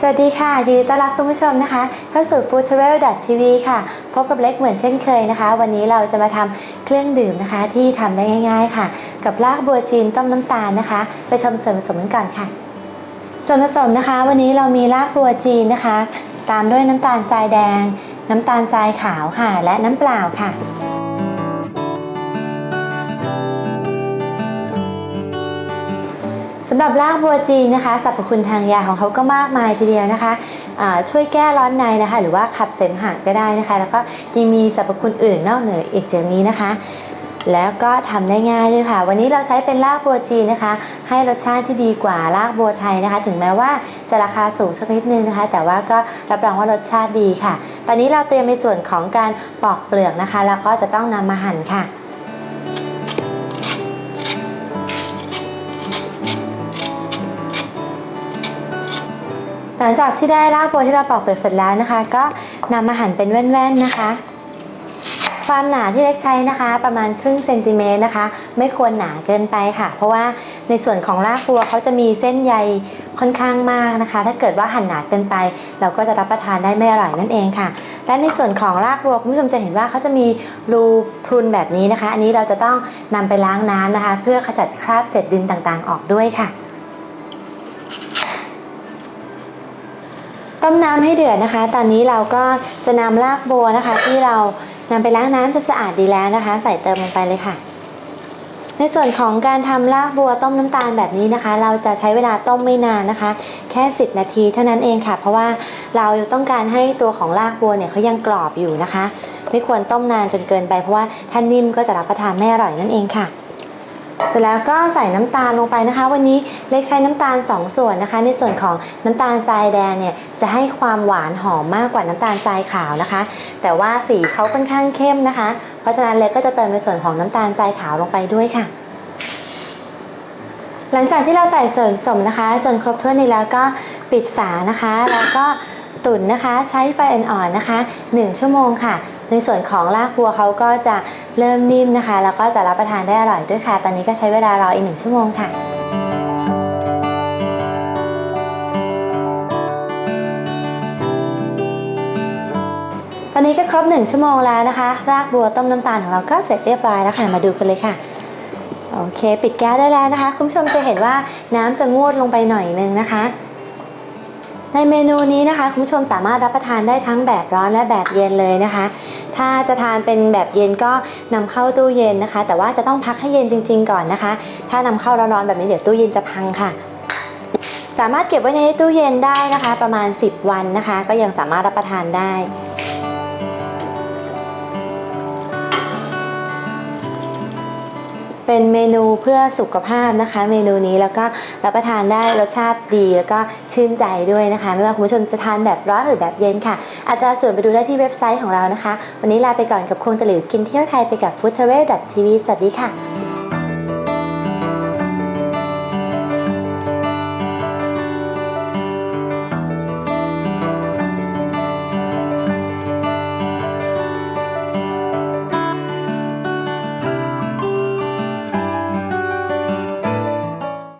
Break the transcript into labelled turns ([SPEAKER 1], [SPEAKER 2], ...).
[SPEAKER 1] สวัสดีค่ะยินดีต้อนรับคุณผู้ชมนะคะ เข้าสู่ Food Travel TV ค่ะ พบกับเล็กเหมือนเช่นเคยนะคะ วันนี้เราจะมาทำเครื่องดื่มนะคะที่ทำได้ง่าย ๆ ค่ะ กับรากบัวจีนต้มน้ำตาลนะคะ ไปชมส่วนผสมกันก่อนค่ะ ส่วนผสมนะคะ วันนี้เรามีรากบัวจีนนะคะ ตามด้วยน้ำตาลทรายแดง น้ำตาลทรายขาวค่ะ และน้ำเปล่าค่ะ สำหรับรากบัวจีนนะคะสรรพคุณทางยาของเขาก็มากมายทีเดียวนะคะช่วยแก้ร้อนในนะคะ หรือว่าขับเสมหะก็ได้นะคะ แล้วก็ยังมีสรรพคุณอื่นนอกเหนืออีกจากนี้นะคะ แล้วก็ทำได้ง่ายด้วยค่ะ วันนี้เราใช้เป็นรากบัวจีนนะคะ ให้รสชาติที่ดีกว่ารากบัวไทยนะคะ ถึงแม้ว่าจะราคาสูงสักนิดนึงนะคะ แต่ว่าก็รับรองว่ารสชาติดีค่ะ ตอนนี้เราเตรียมในส่วนของการปอกเปลือกนะคะ แล้วก็จะต้องนำมาหั่นค่ะ ลังจากที่ได้รากบัวที่เราปอกเปลือกเสร็จแล้วนะคะ ก็นำมาหั่นเป็นแว่นๆนะคะ ความหนาที่เล็กใช้นะคะ ประมาณครึ่งเซนติเมตรนะคะ ไม่ควรหนาเกินไปค่ะ เพราะว่าในส่วนของรากบัวเขาจะมีเส้นใยค่อนข้างมากนะคะ ถ้าเกิดว่าหั่นหนาเกินไป เราก็จะรับประทานได้ไม่อร่อยนั่นเองค่ะ และในส่วนของรากบัวคุณผู้ชมจะเห็นว่าเขาจะมีรูพรุนแบบนี้นะคะ อันนี้เราจะต้องนำไปล้างน้ำนะคะ เพื่อขจัดคราบเศษดินต่างๆ ออกด้วยค่ะ ต้มน้ำให้เดือดนะคะ ตอนนี้เราก็จะนำรากบัวนะคะ ที่เรานำไปล้างน้ำจนสะอาดดีแล้วนะคะ ใส่เติมลงไปเลยค่ะ ในส่วนของการทำรากบัวต้มน้ำตาลแบบนี้นะคะ เราจะใช้เวลาต้มไม่นานนะคะ แค่ 10 นาทีเท่านั้นเองค่ะ เพราะว่าเราต้องการให้ตัวของรากบัวเนี่ยเขายังกรอบอยู่นะคะ ไม่ควรต้มนานจนเกินไปเพราะว่าถ้านิ่มก็จะรับประทานไม่อร่อยนั่นเองค่ะ เสร็จแล้วก็ใส่น้ำตาลลงไปนะคะ วันนี้เล็กใช้น้ำตาล 2 ส่วนนะคะ ในส่วนของน้ำตาลทรายแดงเนี่ยจะให้ความหวานหอมมากกว่าน้ำตาลทรายขาวนะคะ แต่ว่าสีเขาค่อนข้างเข้มนะคะ เพราะฉะนั้นเล็กก็จะเติมในส่วนของน้ำตาลทรายขาวลงไปด้วยค่ะหลังจากที่เราใส่ส่วนผสมนะคะ จนครบถ้วนนี้แล้วก็ปิดฝานะคะ แล้วก็ตุ๋นนะคะ ใช้ไฟอ่อนๆนะคะ 1 ชั่วโมงค่ะ ในส่วนของรากบัวเขาก็จะเริ่มนิ่มนะคะ แล้วก็จะรับประทานได้อร่อยด้วยค่ะ ตอนนี้ก็ใช้เวลารออีก1ชั่วโมงค่ะตอนนี้ก็ครบ 1 ชั่วโมงแล้วนะคะ รากบัวต้มน้ำตาลของเราก็เสร็จเรียบร้อยแล้วค่ะมาดูกันเลยค่ะโอเค ปิดแก๊สได้แล้วนะคะ คุณผู้ชมจะเห็นว่าน้ำจะงวดลงไปหน่อยนึงนะคะ ในเมนูนี้นะคะคุณผู้ชมสามารถรับประทานได้ทั้งแบบร้อนและแบบเย็นเลยนะคะ ถ้าจะทานเป็นแบบเย็นก็นำเข้าตู้เย็นนะคะ แต่ว่าจะต้องพักให้เย็นจริง ๆ ก่อนนะคะ ถ้านำเข้าร้อนๆแบบนี้เดี๋ยวตู้เย็นจะพังค่ะ สามารถเก็บไว้ในตู้เย็นได้นะคะ ประมาณ 10 วันนะคะ ก็ยังสามารถรับประทานได้ เป็นเมนูเพื่อสุขภาพนะคะ เมนูนี้แล้วก็รับประทานได้รสชาติดี แล้วก็ชื่นใจด้วยนะคะ ไม่ว่าคุณผู้ชมจะทานแบบร้อนหรือแบบเย็นค่ะ อัตราส่วนไปดูได้ที่เว็บไซต์ของเรานะคะ วันนี้ลาไปก่อนกับควงตะหลิวกินเที่ยวไทยไปกับ foodtravel.tv สวัสดีค่ะ